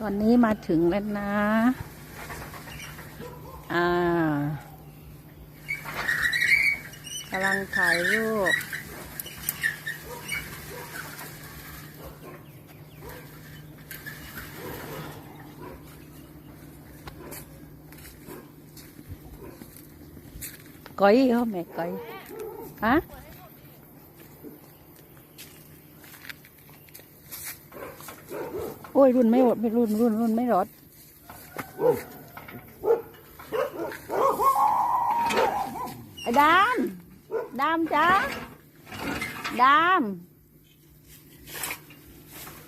ตอนนี้มาถึงแล้วนะ อ่ากำลังถ่ายรูปก้อยเหรอแม่ก้อยฮะ โอ้ยรุ่นไม่หมดไม่รุ่นรุ่นรุ่นไม่รอดไอ้ดามดามจ้าดาม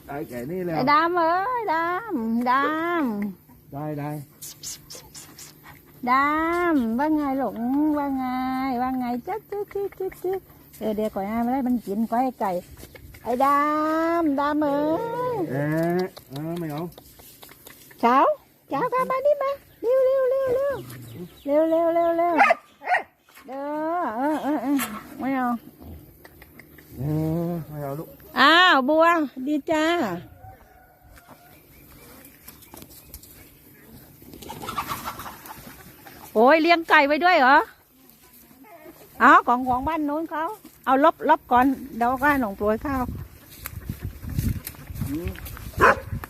ไอ้แก่นี่แล้วไอ้ดามเอ้ยดามดามได้ได้ดามว่าไงหลงว่าไงว่าไงจ๊ะจ๊ะจ๊ะจ๊ะเออเดี๋ยวก่อนนะไม่ได้มันกินก้อยไก่ ไอ้ดามดามเอ้ยเอ๊ะเออไม่เอาเช้าเช้ากันมานี่มาเร็วเร็วเร็วเร็วเร็วเร็วเร็วเร็วเด้อเออเออเออไม่เอาเออไม่เอาลูกอ้าวบัวดีจ้าโอ้ยเลี้ยงไก่ไว้ด้วยเหรอ เอาของของบ้านนู้นเขาเอาลบลบก่อนเดี๋ยวก็ให้หลงโปรยข้าว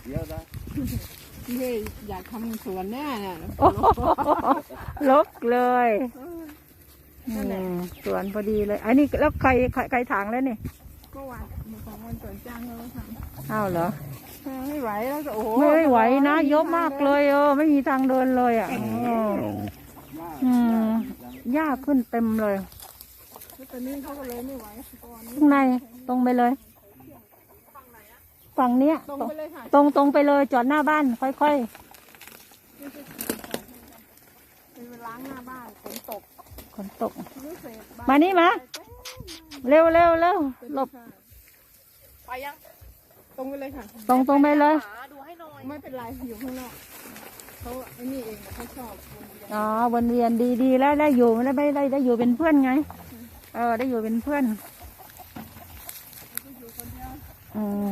เดี๋ยวได้เย่อยากทำสวนแน่น่ะโอ้โหลกเลยอืมสวนพอดีเลยอันนี้แล้วใครใครใครถางแล้วนี่ก็วันของวันสวนจ้างเราทอ้าวเหรอำไม่ไหวแล้วก็โอ้โหไม่ไหวนะเยอะมากเลยเออไม่มีทางเดินเลยอะอ๋ออืมหญ้าขึ้นเต็มเลยแล้ว ตอนนี้เขาก็เลยไม่ไหวตอนนี้ข้างในตรงไปเลย ฝั่งเนี้ยตรงตรงไปเลยค่ะตรงตรงไปเลยจอดหน้าบ้าน ค่อยไปล้างหน้าบ้านฝนตกๆฝนตก รู้สึกบ้มานี่มา เร็วเร็วเร็วหลบไปยังตรงไปเลยค่ะ ตรงตรงไปเลยไม่เป็นไรอยู่ข้างนอกเขาไอ้นี่เองเขาชอบวนเวียนอ๋อวนเวียนดีดีแล้วได้อยู่ไม่ได้ไม่ได้ได้อยู่เป็นเพื่อนไง เออ ได้อยู่เป็นเพื่อนอืม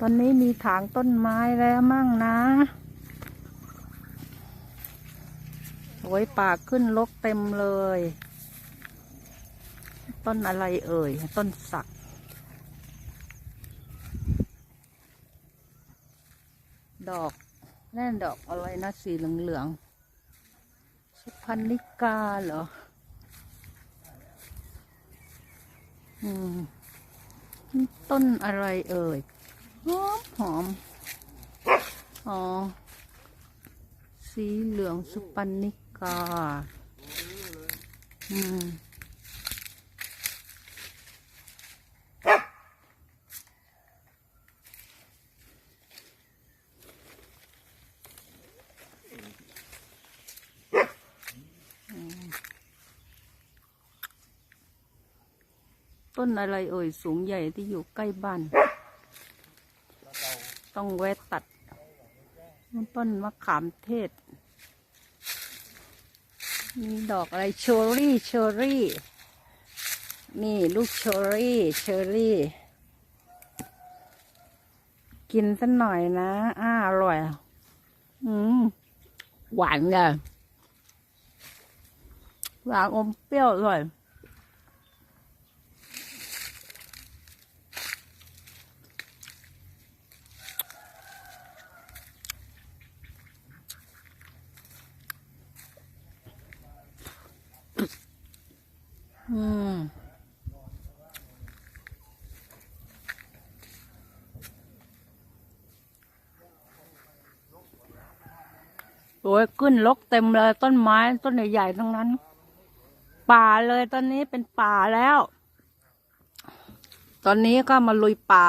ตอนนี้มีถางต้นไม้แล้วมั่งนะ โอ้ยป่าขึ้นลกเต็มเลย ต้นอะไรเอ่ย ต้นสัก ดอกแน่นดอกอะไรนะสีเหลืองๆ สุพรรณิกาเหรอ อืม ต้นอะไรเอ่ย หอมหอม อ๋อ สีเหลืองสุปรรณิ กาอืมต้นอะไรเอ่ยสูงใหญ่ที่อยู่ใกล้บ้าน ต้องแวะตัด ต้นมะขามเทศ มีดอกอะไรเชอรี่เชอรี่ นี่ลูกเชอรี่เชอรี่ กินสักหน่อยนะอ้าอร่อย อืมหวานเลยหวานอมเปรี้ยวอร่อย อืมโอ้ยขึ้นลกเต็มเลย ต้นไม้ต้นใหญ่ๆทั้งนั้น ป่าเลยตอนนี้เป็นป่าแล้ว ตอนนี้ก็มาลุยป่า